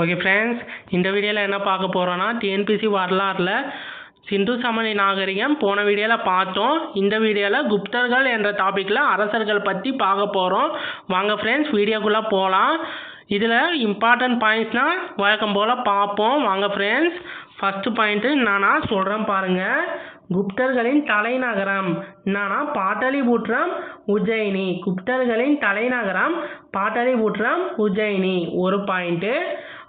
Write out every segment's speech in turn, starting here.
Okay friends இந்த வீடியோவில் என்ன பார்க்க போகிறோன்னா டிஎன்பிசி வரலாறில் சிந்து சமணி நாகரிகம் போன வீடியோவில் பார்த்தோம். இந்த வீடியோவில் குப்தர்கள் என்ற டாப்பிக்கில் அரசர்கள் பற்றி பார்க்க போகிறோம் வாங்க ஃப்ரெண்ட்ஸ் வீடியோக்குள்ளே போகலாம் இதில் இம்பார்ட்டன்ட் பாயிண்ட்ஸ்னால் வழக்கம் போல் பார்ப்போம். வாங்க ஃப்ரெண்ட்ஸ் ஃபஸ்ட்டு பாயிண்ட்டு என்னன்னா சொல்கிறேன் பாருங்கள் குப்தர்களின் தலைநகரம் என்னன்னா பாட்டலிபுத்திரம் உஜ்ஜயினி. குப்தர்களின் தலைநகரம் பாட்டலிபுத்திரம் உஜ்ஜயினி. ஒரு பாயிண்ட்டு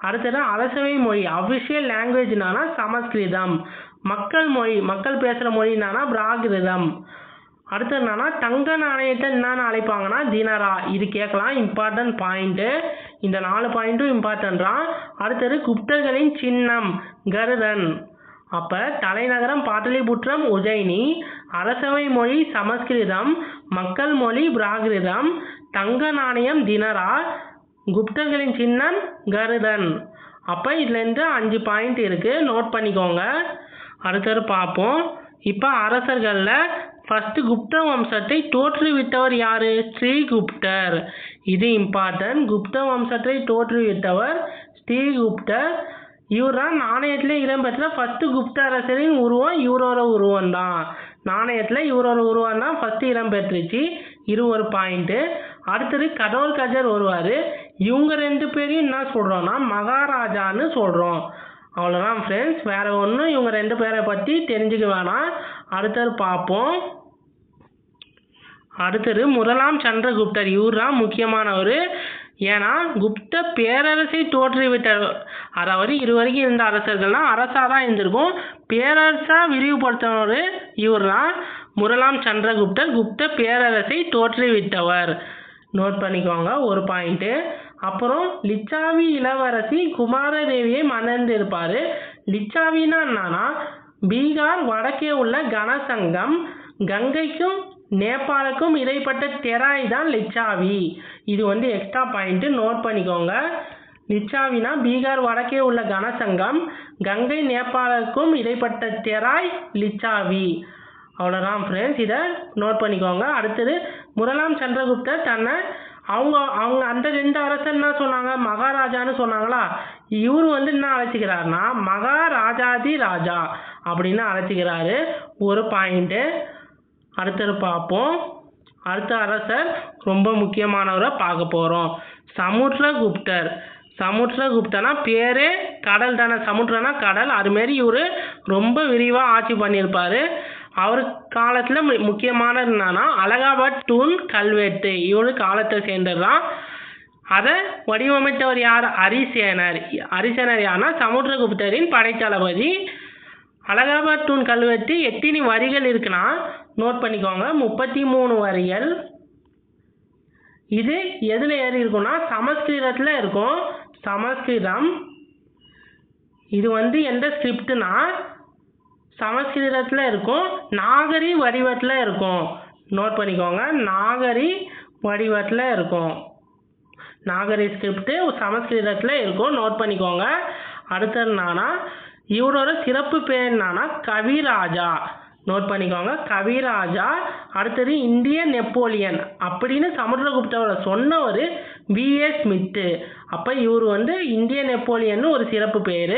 அடுத்தது அரசவை மொழி. அஃபிஷியல் லாங்குவேஜ்னானா சமஸ்கிருதம். மக்கள் மொழி மக்கள் பேசுகிற மொழினானா பிராகிருதம். அடுத்து என்னன்னா தங்க நாணயத்தை என்னன்னு அழைப்பாங்கன்னா தினரா. இது கேட்கலாம். இம்பார்ட்டன்ட் பாயிண்ட்டு இந்த நாலு பாயிண்ட்டும் இம்பார்ட்டன்ட்ரா அடுத்தது குப்தர்களின் சின்னம் கருடன். அப்போ தலைநகரம் பாட்டலிபுத்திரம் உஜ்ஜயினி அரசவை மொழி சமஸ்கிருதம். மக்கள் மொழி பிராகிருதம். தங்க நாணயம் தினரா. குப்தர்களின் சின்னம் கருடன். அப்போ இதுலேருந்து அஞ்சு பாயிண்ட் இருக்குது நோட் பண்ணிக்கோங்க. அடுத்தது பார்ப்போம். இப்போ அரசர்களில் ஃபஸ்ட்டு குப்த வம்சத்தை தோற்றுவித்தவர் யார்? ஸ்ரீகுப்தர். இது இம்பார்ட்டன்ட் குப்த வம்சத்தை தோற்றுவித்தவர் ஸ்ரீகுப்தர். இவர் தான் நாணயத்தில் இடம்பெற்ற ஃபஸ்ட்டு குப்த அரசரின் உருவம். இவரோட உருவம் தான். நாணயத்தில் இவரோட உருவம் தான் ஃபஸ்ட்டு இடம்பெற்றுச்சு இது ஒரு பாயிண்ட்டு அடுத்தது கடோல் கஜர் வருவார் இவங்க ரெண்டு பேரையும் என்ன சொல்கிறோன்னா மகாராஜான்னு சொல்கிறோம் அவ்வளோதான் ஃப்ரெண்ட்ஸ் வேறு ஒன்றும் இவங்க ரெண்டு பேரை பற்றி தெரிஞ்சுக்க வேணாம். அடுத்தது பார்ப்போம். அடுத்தது முதலாம் சந்திரகுப்தர். இவர் தான் முக்கியமானவர். ஏன்னா குப்த பேரரசை தோற்றுவிட்டார் அதாவது இது வரைக்கும் இருந்த அரசர்கள்லாம் அரசாக தான் இருந்திருக்கும். பேரரசாக விரிவுபடுத்தினவர் இவர் தான் முதலாம் சந்திரகுப்தர் குப்த பேரரசை தோற்றுவித்தவர். நோட் பண்ணிக்கோங்க ஒரு பாயிண்ட்டு அப்புறம் லிச்சாவி இளவரசி குமாரதேவியை மணந்திருப்பார். லிச்சாவின்னா என்னன்னா பீகார் வடக்கே உள்ள கனசங்கம் கங்கைக்கும் நேபாளுக்கும் இடைப்பட்ட தெராய் தான் லிச்சாவி. இது வந்து எக்ஸ்ட்ரா பாயிண்ட்டு நோட் பண்ணிக்கோங்க. லிச்சாவினா பீகார் வடக்கே உள்ள கனசங்கம் கங்கை நேபாளுக்கும் இடைப்பட்ட தெராய் லிச்சாவி. அவ்வளோதான் ஃப்ரெண்ட்ஸ் இதை நோட் பண்ணிக்கோங்க. அடுத்தது முதலாம் சந்திரகுப்தர் தன்னை அவங்க அவங்க அந்த ரெண்டு அரசன் என்ன சொன்னாங்க? மகாராஜான்னு சொன்னாங்களா? இவர் வந்து என்ன அழைச்சிக்கிறாருன்னா மகாராஜாதி ராஜா அப்படின்னு அழைச்சிக்கிறாரு. ஒரு பாயிண்ட்டு அடுத்தது பார்ப்போம். அடுத்த அரசர் ரொம்ப முக்கியமானவரை பார்க்க போகிறோம் சமுத்திரகுப்தர். சமுத்திரகுப்தனா பேரே கடல் தானே. சமுத்திரனா கடல். அதுமாரி இவர் ரொம்ப விரிவாக ஆட்சி பண்ணியிருப்பார். அவர் காலத்தில் முக்கியமானது என்னன்னா அலகாபாத் தூண் கல்வெட்டு. இவரு காலத்தை சேர்ந்தது தான் அதை வடிவமைத்தவர் யார்? அரிசேனர். அரிசேனர் யார்னா சமுத்திரகுப்தரின் படைத்தளபதி. அலகாபாத் தூண் கல்வெட்டு எத்தனை வரிகள் இருக்குன்னா நோட் பண்ணிக்கோங்க. முப்பத்தி மூணு வரிகள். இது எதில் ஏறி இருக்கும்னா சமஸ்கிருதத்தில் இருக்கும். சமஸ்கிருதம். இது வந்து எந்த ஸ்கிரிப்டுனா சமஸ்கிருதத்தில் இருக்கும். நாகரி வடிவத்தில் இருக்கும். நோட் பண்ணிக்கோங்க. நாகரி வடிவத்தில் இருக்கும். நாகரி ஸ்கிரிப்டு சமஸ்கிருதத்தில் இருக்கும். நோட் பண்ணிக்கோங்க. அடுத்தது என்னன்னா இவரோட சிறப்பு பேர் என்னன்னா கவிராஜா. நோட் பண்ணிக்கோங்க. கவிராஜா அடுத்தது இந்திய நெப்போலியன் அப்படின்னு சமுத்திரகுப்தவரை சொன்னவர் பிஏ ஸ்மித்து. அப்போ இவர் வந்து இந்திய நெப்போலியன் ஒரு சிறப்பு பேர்.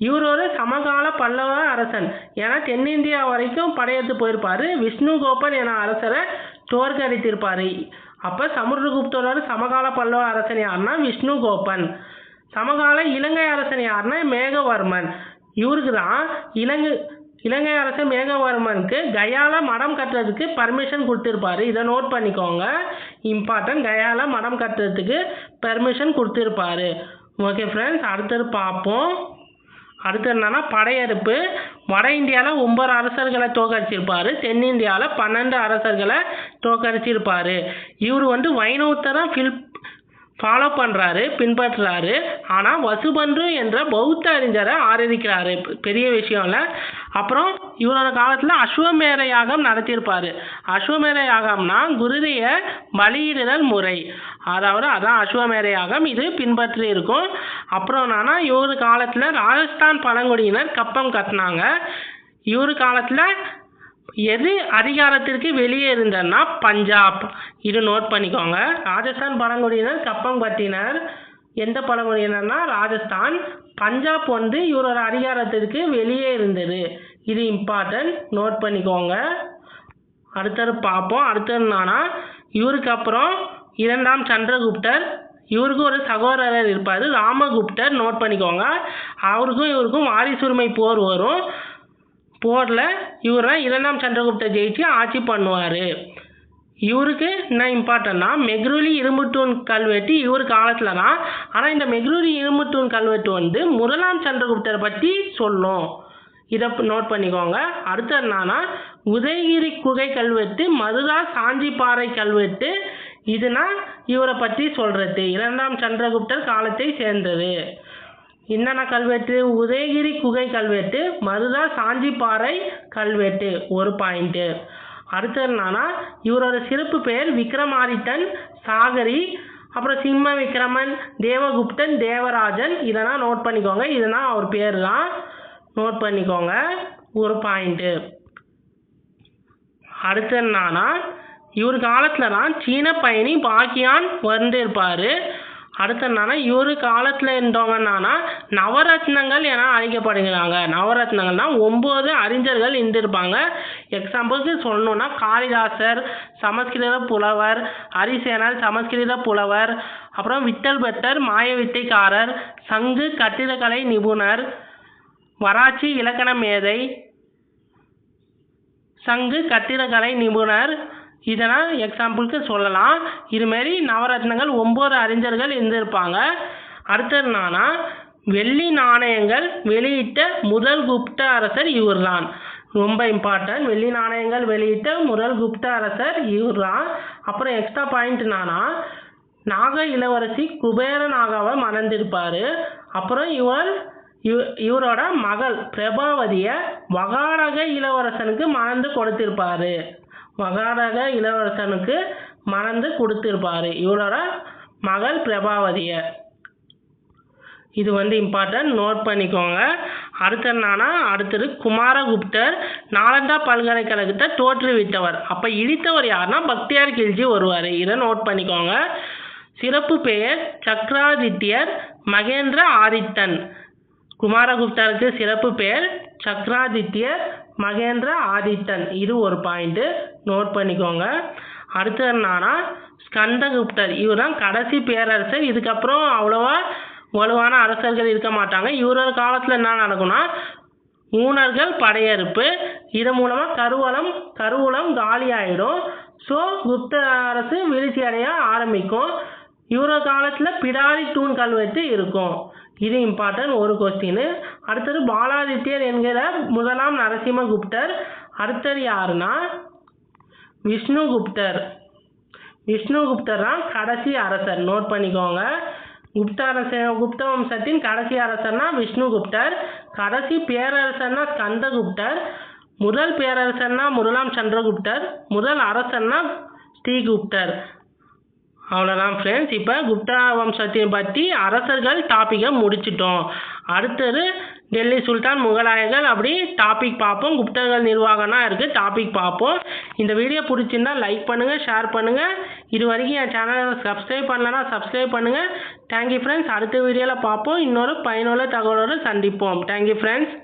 இவரோட சமகால பல்லவ அரசன். ஏன்னா தென்னிந்தியா வரைக்கும் படையெடுத்து போயிருப்பார். விஷ்ணு கோபன் என அரசரை தோற்கடித்திருப்பார். அப்போ சமுத்திரகுப்தரோட சமகால பல்லவ அரசன் யாருன்னா விஷ்ணு கோபன் சமகால இலங்கை அரசன் யாருன்னா மேகவர்மன். இவருக்கு தான் இலங்கை இலங்கை அரசன் மேகவர்மனுக்கு கயால மடம் கட்டுறதுக்கு பர்மிஷன் கொடுத்துருப்பாரு. இதை நோட் பண்ணிக்கோங்க. இம்பார்ட்டன்ட் கயால மடம் கட்டுறதுக்கு பர்மிஷன் கொடுத்துருப்பாரு. ஓகே ஃப்ரெண்ட்ஸ் அடுத்தது பார்ப்போம். அடுத்து என்னன்னா படையெடுப்பு. வட இந்தியாவில் ஒன்பது அரசர்களை தோக்கடிச்சிருப்பாரு தென்னிந்தியாவில் பன்னெண்டு அரசர்களை தோக்கடிச்சிருப்பாரு இவர் வந்து வைணவத்தை தான் ஃபில் ஃபாலோ பண்ணுறாரு பின்பற்றுறாரு. ஆனால் வசுபன்று என்ற பௌத்த அறிஞரை ஆதரிக்கிறாரு பெரிய விஷயம் இல்லை அப்புறம் இவரோட காலத்தில் அஸ்வமேர யாகம் நடத்தியிருப்பார். அஸ்வமேர யாகம்னா குருதிய பலியிடுதல் முறை. அதாவது அதான் அஸ்வமேர யாகம். இது பின்பற்றி இருக்கும். அப்புறம் என்னன்னா இவர் காலத்தில் ராஜஸ்தான் பழங்குடியினர் கப்பம் கட்டினாங்க. இவர் காலத்தில் எது அதிகாரத்திற்கு வெளியே இருந்தன்னா பஞ்சாப். இது நோட் பண்ணிக்கோங்க. ராஜஸ்தான் பழங்குடியினர் கப்பம்பட்டினர் எந்த பழங்குடியினர்னா ராஜஸ்தான். பஞ்சாப் வந்து இவரோட அதிகாரத்திற்கு வெளியே இருந்தது. இது இம்பார்ட்டன்ட் நோட் பண்ணிக்கோங்க. அடுத்தது பார்ப்போம். அடுத்தது என்னன்னா இவருக்கு அப்புறம் இரண்டாம் சந்திரகுப்தர் இவருக்கு ஒரு சகோதரர் இருப்பார் ராமகுப்தர் நோட் பண்ணிக்கோங்க. அவருக்கும் இவருக்கும் வாரிசுரிமை போர் வரும். போரில் இவர் தான் இரண்டாம் சந்திரகுப்தர் ஜெயிச்சு ஆட்சி பண்ணுவார். இவருக்கு என்ன இம்பார்ட்டன்னா மெக்ரூலி இரும்புத்தூண் கல்வெட்டு இவர் காலத்தில் தான். ஆனால் இந்த மெக்ரூலி இரும்புத்தூண் கல்வெட்டு வந்து முதலாம் சந்திரகுப்தரை பற்றி சொல்லும். இதை நோட் பண்ணிக்கோங்க. அடுத்தது என்னன்னா உதயகிரி குகை கல்வெட்டு மதுரா சாஞ்சிப்பாறை கல்வெட்டு இதுனா இவரை பற்றி சொல்கிறது இரண்டாம் சந்திரகுப்தர் காலத்தை சேர்ந்தது. என்னென்ன கல்வெட்டு? உதயகிரி குகை கல்வெட்டு மதுரா சாஞ்சிப்பாறை கல்வெட்டு. ஒரு பாயிண்ட்டு அடுத்தது என்னன்னா இவரோட சிறப்பு பெயர் விக்ரமாதித்தன் சாகரி அப்புறம் சிம்ம விக்ரமன் தேவகுப்தன் தேவராஜன். இதெல்லாம் நோட் பண்ணிக்கோங்க. இதெல்லாம் அவர் பேர் தான் நோட் பண்ணிக்கோங்க. ஒரு பாயிண்ட்டு அடுத்து என்னன்னா இவர் காலத்தில் தான் சீன பயணி பாக்கியான் வந்திருப்பார். அடுத்து என்னன்னா இவரு காலத்தில் இருந்தவங்க என்னன்னா நவரத்னங்கள் என அழைக்கப்படுகிறாங்க. நவரத்னங்கள்னா ஒம்பது அறிஞர்கள் இருந்திருப்பாங்க. எக்ஸாம்பிளுக்கு சொல்லணும்னா காளிதாசர் சமஸ்கிருத புலவர் ஹரிசேனல் சமஸ்கிருத புலவர் அப்புறம் விட்டல் பட்டர் மாயவித்தைக்காரர் சங்கு கட்டிடக்கலை நிபுணர் வராச்சி இலக்கண மேதை சங்கு கட்டிடக்கலை நிபுணர் இதெல்லாம் எக்ஸாம்பிளுக்கு சொல்லலாம். இதுமாரி நவரத்னங்கள் ஒம்பது அறிஞர்கள் இருந்திருப்பாங்க. அடுத்தது என்னன்னா வெள்ளி நாணயங்கள் வெளியிட்ட முதல் குப்த அரசர் இவர்தான். ரொம்ப இம்பார்ட்டன்ட் வெள்ளி நாணயங்கள் வெளியிட்ட முதல் குப்த அரசர் இவர்தான். அப்புறம் எக்ஸ்ட்ரா பாயிண்ட் என்னன்னா நாக இளவரசி குபேர நாகாவை மணந்திருப்பார். அப்புறம் இவர் இவ- இவரோட மகள் பிரபாவதியை வகாடக இளவரசனுக்கு மணந்து கொடுத்திருப்பாரு. வகாடக இளவரசனுக்கு மணந்து கொடுத்திருப்பாரு. இவரோட மகள் பிரபாவதியை. இது வந்து இம்பார்ட்டன்ட் நோட் பண்ணிக்கோங்க. அடுத்த என்னன்னா அடுத்தது குமாரகுப்தர் நாலந்தா பல்கலைக்கழகத்தை தோற்றுவித்தவர். அப்போ இடித்தவர் யாருன்னா பக்தியார் கில்ஜி வருவார் இதை நோட் பண்ணிக்கோங்க. சிறப்பு பெயர் சக்ராதித்யர் மகேந்திர ஆதித்தன். குமாரகுப்தருக்கு சிறப்பு பெயர் சக்ராதித்யர் மகேந்திர ஆதித்தன். இது ஒரு பாயிண்ட்டு நோட் பண்ணிக்கோங்க. அடுத்தது என்னன்னா ஸ்கந்தகுப்தர். இவர் தான் கடைசி பேரரசர். இதுக்கப்புறம் அவ்வளோவா வலுவான அரசர்கள் இருக்க மாட்டாங்க. இவரோட காலத்தில் என்ன நடக்கும்னா ஊனர்கள் படையெடுப்பு. இது மூலமாக கருவலம் கருவூலம் காலி ஸோ குப்த அரசு வீழ்ச்சி அடைய ஆரம்பிக்கும். இவரோட காலத்தில் பிடாரி தூண் கல்வெட்டு இருக்கும். இது இம்பார்ட்டன்ட் ஒரு கொஸ்டின் அடுத்தது பாலாதித்யர் என்கிற முதலாம் நரசிம்மகுப்தர் அடுத்தது யாருன்னா? விஷ்ணுகுப்தர் விஷ்ணுகுப்தர் தான் கடைசி அரசர். நோட் பண்ணிக்கோங்க. குப்த அரச குப்த வம்சத்தின் கடைசி அரசர்னா விஷ்ணுகுப்தர் கடைசி பேரரசர்னா ஸ்கந்தகுப்தர். முதல் பேரரசர்னா முதலாம் சந்திரகுப்தர். முதல் அரசர்னா ஸ்ரீகுப்தர். அவ்வளோதான் ஃப்ரெண்ட்ஸ் இப்போ குப்தா வம்சத்தை பற்றி அரசர்கள் டாப்பிக்கை முடிச்சிட்டோம். அடுத்தது டெல்லி சுல்தான் முகலாயர்கள் அப்படி டாபிக் பார்ப்போம். குப்தர்கள் நிர்வாகம்னா இருக்குது டாபிக் பார்ப்போம். இந்த வீடியோ பிடிச்சிருந்தா லைக் பண்ணுங்கள் ஷேர் பண்ணுங்கள் இது வரைக்கும் என் சேனலை சப்ஸ்கிரைப் பண்ணலன்னா சப்ஸ்கிரைப் பண்ணுங்கள் தேங்க்யூ ஃப்ரெண்ட்ஸ் அடுத்த வீடியோவில் பார்ப்போம். இன்னொரு பயனுள்ள தகவலோடு சந்திப்போம். Thank you friends